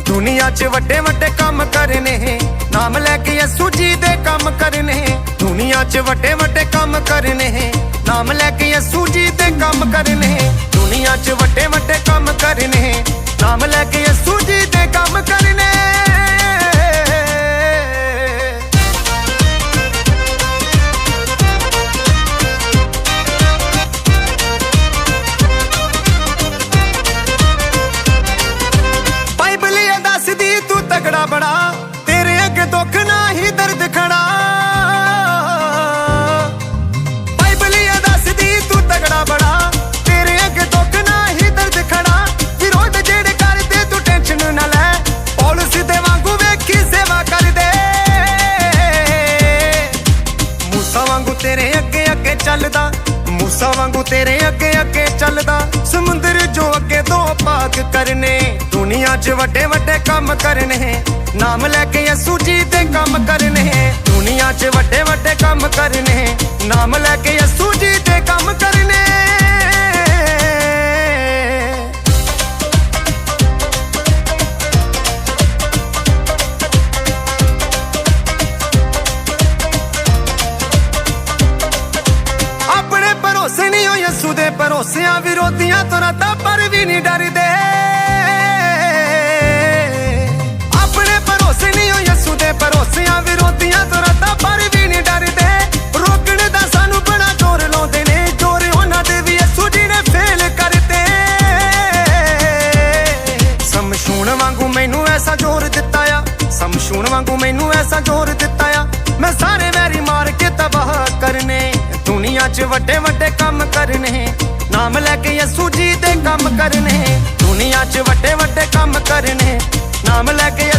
ਦੁਨੀਆ 'ਚ ਵੱਡੇ ਵੱਡੇ ਕੰਮ ਕਰਨੇ। ਨਾਮ ਲੈ ਕੇ ਯਸੂ ਜੀ ਦੇ ਕੰਮ ਕਰਨੇ। ਦੁਨੀਆ 'ਚ ਵੱਡੇ ਵੱਡੇ ਕੰਮ ਕਰਨੇ। ਨਾਮ ਲੈ ਕੇ ਯਸੂ ਜੀ ਦੇ ਕੰਮ ਕਰਨੇ। ਦੁਨੀਆ ਚੱਲਦਾ। ਮੂਸਾ ਵਾਂਗੂ ਤੇਰੇ ਅੱਗੇ ਅੱਗੇ ਚੱਲਦਾ। ਸਮੁੰਦਰ ਜੋ ਅੱਗੇ ਦੋ ਪਾਕ ਕਰਨੇ, ਦੁਨੀਆ 'ਚ ਵੱਡੇ ਵੱਡੇ ਕੰਮ ਕਰਨੇ। ਨਾਮ ਲੈ ਕੇ ਯਸੂ ਜੀ ਦੇ ਕੰਮ ਕਰਨੇ। ਦੁਨੀਆ 'ਚ ਯਸੂ ਦੇ ਭਰੋਸਿਆਂ ਵਿਰੋਧੀਆਂ ਤੋਂ ਰਾਤਾ ਪਰ ਵੀ ਨਹੀਂ ਡਰਦੇ। ਆਪਣੇ ਭਰੋਸੇ ਨਹੀਂ ਹੋ ਯਸੂ ਦੇ ਭਰੋਸਿਆਂ ਵਿਰੋਧੀਆਂ ਤੋਂ ਰਾਤਾ ਪਰ ਵੀ ਨਹੀਂ ਡਰਦੇ। ਰੋਕਣ ਦਾ ਸਾਨੂੰ ਬੜਾ ਜ਼ੋਰ ਲਾਉਂਦੇ ਨੇ, ਜ਼ੋਰ ਉਹਨਾਂ ਦੇ ਵੀ ਯਸੂ ਜੀ ਨੇ ਫੇਲ ਕਰਤੇ। ਸਮਸ਼ੂਣ ਵਾਂਗੂ ਮੈਨੂੰ ਐਸਾ ਜ਼ੋਰ ਦਿੱਤਾ ਆ ਸਮਸ਼ੂਣ ਵਾਂਗੂ ਮੈਨੂੰ ਐਸਾ ਜ਼ੋਰ ਦਿੱਤਾ ਆ। ਮੈਂ ਸਾਰੇ ਦੁਨੀਆ 'ਚ ਵੱਡੇ ਵੱਡੇ ਕੰਮ ਕਰਨੇ। ਨਾਮ ਲੈ ਕੇ ਯਸੂ ਜੀ ਦੇ ਕੰਮ ਕਰਨੇ। ਦੁਨੀਆ 'ਚ ਵੱਡੇ ਵੱਡੇ ਕੰਮ ਕਰਨੇ। ਨਾਮ ਲੈ ਕੇ